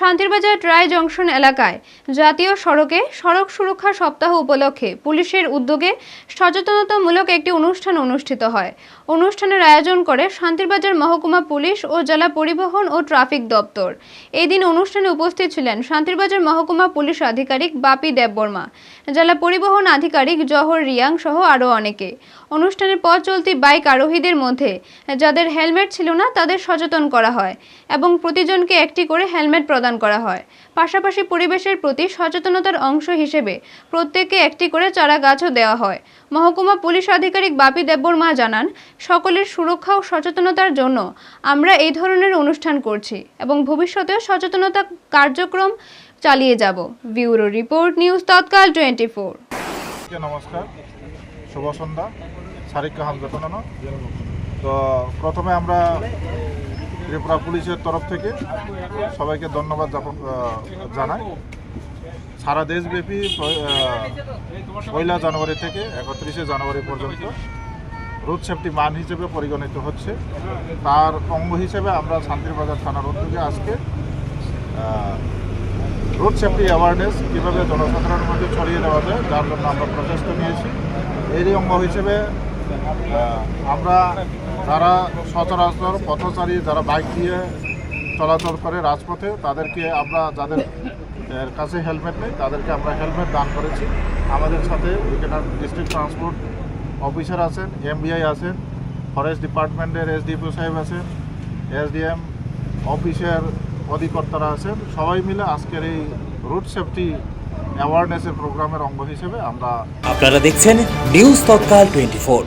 Santirbazar try junction এলাকায় জাতীয় সড়কে সড়ক সুরক্ষা সপ্তাহ উপলক্ষে পুলিশের উদ্যোগে সচেতনতামূলক একটি অনুষ্ঠান অনুষ্ঠিত হয়। অনুষ্ঠানের আয়োজন করে শান্তিরবাজার মহকুমা পুলিশ ও জেলা পরিবহন ও ট্রাফিক দপ্তর। এই দিন অনুষ্ঠানে উপস্থিত ছিলেন শান্তিরবাজার মহকুমা পুলিশ আধিকারিক বাপি দেববর্মা, জেলা পরিবহন আধিকারিক জহর রিয়াং সহ আরও অনেকে। অনুষ্ঠানের পথ চলতি বাইক আরোহীদের মধ্যে যাদের হেলমেট ছিল না তাদের সচেতন করা হয় এবং প্রতিজনকে একটি করে হেলমেট প্রদান করা হয়। পাশাপাশি পরিবেশের প্রতি সচেতনতার অংশ হিসেবে প্রত্যেককে একটি করে চারা গাছও দেওয়া হয়। মহকুমা পুলিশ আধিকারিক বাপি দেববর্মা জানান, সকলের সুরক্ষা ও সচেতনতার জন্য আমরা এই ধরনের অনুষ্ঠান করছি এবং ভবিষ্যতেও সচেতনতা কার্যক্রম চালিয়ে যাব। Bureau report news Tatkal twenty four নমস্কার, শুভ সন্ধ্যা। সারিকা হামজাতনানো তো প্রথমে আমরা ত্রিপুরা পুলিশের তরফ থেকে সবাইকে ধন্যবাদ আহ, জানাই। সারা দেশব্যাপী পয়লা জানুয়ারি থেকে একত্রিশে জানুয়ারি পর্যন্ত রোড সেফটি মান হিসেবে পরিগণিত হচ্ছে। তার অঙ্গ হিসেবে আমরা শান্তিরবাজার থানার উদ্যোগে আজকে রোড সেফটি অ্যাওয়ারনেস কীভাবে জনসাধারণের মধ্যে ছড়িয়ে দেওয়া যায় যার জন্য আমরা প্রচেষ্টা নিয়েছি। এরই অঙ্গ হিসেবে আমরা যারা সচরাচর পথচারী, যারা বাইক দিয়ে চলাচল করে রাজপথে, তাদেরকে আমরা যাদের কাছে হেলমেট নেই, তাদেরকে আমরা হেলমেট দান করেছি। আমাদের সাথে এখানে ডিস্ট্রিক্ট ট্রান্সপোর্ট অফিসার আছেন, এমবিআই আছেন, ফরেস্ট ডিপার্টমেন্টের এসডিপিও সাহেব আছেন, এসডিএম অফিসের অধিকর্তারা আছেন। সবাই মিলে আজকের এই রুট সেফটি অ্যাওয়ারনেসের প্রোগ্রামের অঙ্গ হিসেবে আমরা আপনারা দেখছেন নিউজ তৎকাল টোয়েন্টি